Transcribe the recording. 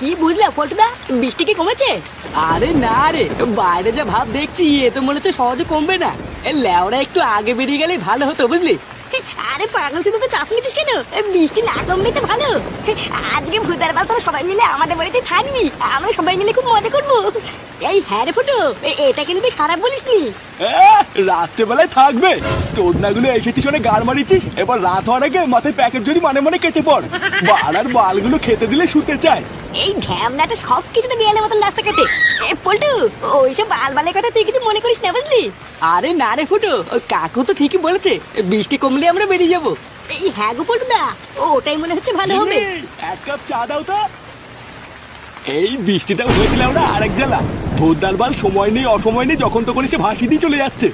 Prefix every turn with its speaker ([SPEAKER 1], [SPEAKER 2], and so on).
[SPEAKER 1] কি বুঝলা পল্টুদা? বৃষ্টি কি কমেছে?
[SPEAKER 2] আরে না রে বাইরে যা ভাব দেখছি এ তো মনে হচ্ছে সহজে কমবে না। এ লেওরা একটু আগে বেরিয়ে গেলে ভালো হতো বুঝলি?
[SPEAKER 1] আরে পাগল তুই তো চাপ নিতিস কেন? এ, বৃষ্টি না কমলেই তো ভালো। আজকে ভূতার বাল তোরা সবাই মিলে আমাদের বাড়িতে থাকবি। আমরা সবাই মিলে খুব মজা করব। এই হ্যাঁ রে ফুটো এ- এটা কিন্তু তুই খারাপ বলিস নি।
[SPEAKER 3] রাত্রেবেলায় থাকবে। তোর চোদনাগুলো এসেছিস অনেক গাড় মারিছিস এবার রাত হওয়ার আগে মাথায় প্যাকেট জড়ি মানে মানে কেটে পড়। বাড়ার বালগুলো খেতে দিলে শুতে চায়।
[SPEAKER 1] এই ঢ্যামনাটা সব কিছুতে বিয়ালের মতন রাস্তা কাটে। এ পল্টু ওইসব বাল বালের কথা তুই কিছু মনে করিস না বুঝলি?
[SPEAKER 2] আরে না রে ফুটো ওই কাকু তো ঠিকই বলেছে বৃষ্টি কমলে আমরা বেরিয়ে যাব।
[SPEAKER 1] এই হ্যাঁ গো পল্টুদা ওটাই মনে হচ্ছে ভালো হবে।
[SPEAKER 3] এক কাপ চা দাও তো। এই বৃষ্টিটা হয়েছিল ওরা আরেক জ্বালা। ভোরদার বাল সময় নেই অসময় নেই যখন তখন এসে ভাসি দিয়ে চলে যাচ্ছে।